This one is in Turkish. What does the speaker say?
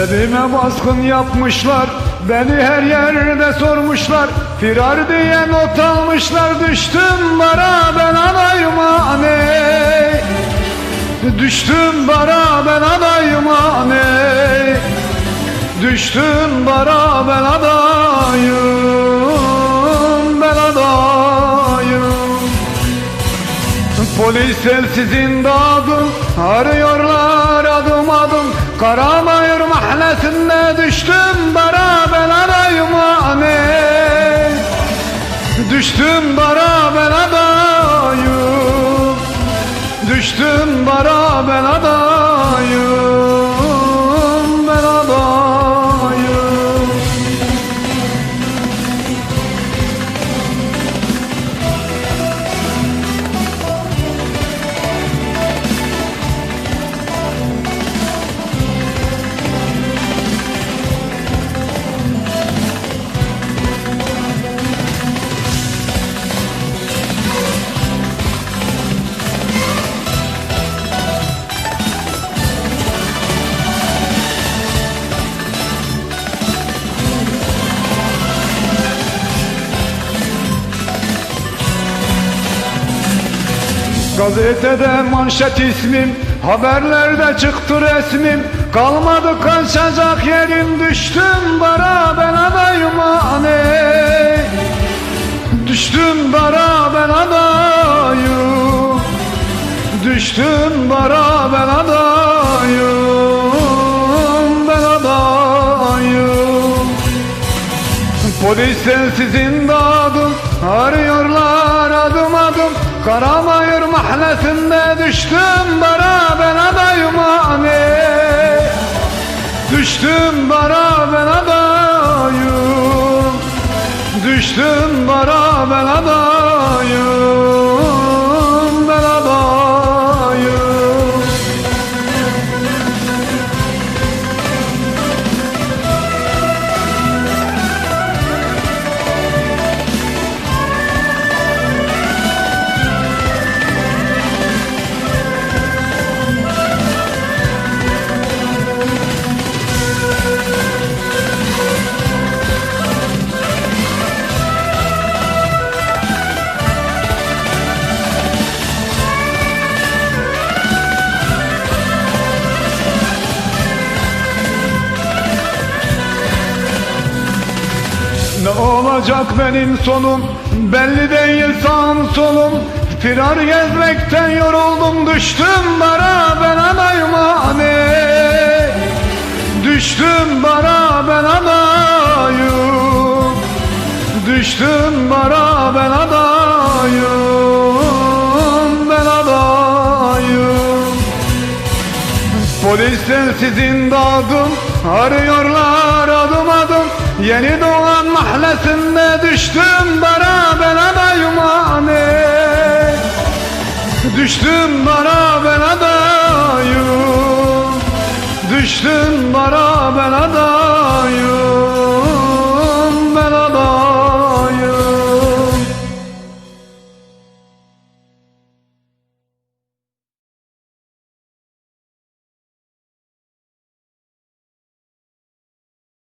Evime baskın yapmışlar Beni her yerde sormuşlar. Firar diye not almışlar Düştüm bara ben adayıma ne Düştüm bara ben adayıma ne Düştüm bara ben adayım Polisler sizin dağdım Arıyorlar adım adım. Karamayır mahallesinde düştüm bara ben adayıma ne Düştüm bara ben adayım Düştüm bara ben Gazetede manşet ismim Haberlerde çıktı resmim. Kalmadı kaçacak yerim Düştüm bara ben adayıma ne Düştüm bara ben adayım. Düştüm bara ben adayım Ben adayım. Polisler sizin dağdım Arıyorlar adım adım. Karamayır mahallesinde düştüm bara ben adayıma ne Düştüm bara ben adayım. Düştüm bara ben adayım olacak benim sonum belli değil sağım solum Firar gezmekten yoruldum düştüm bara ben adayıma ne Düştüm bara ben adayım Düştüm bara ben adayım Ben adayım Polisler sizin dağdım Arıyorlar adım adım Yeni doğan mahallesinde düştüm bara ben adayıma ne Düştüm bara ben adayım Düştüm bara ben adayım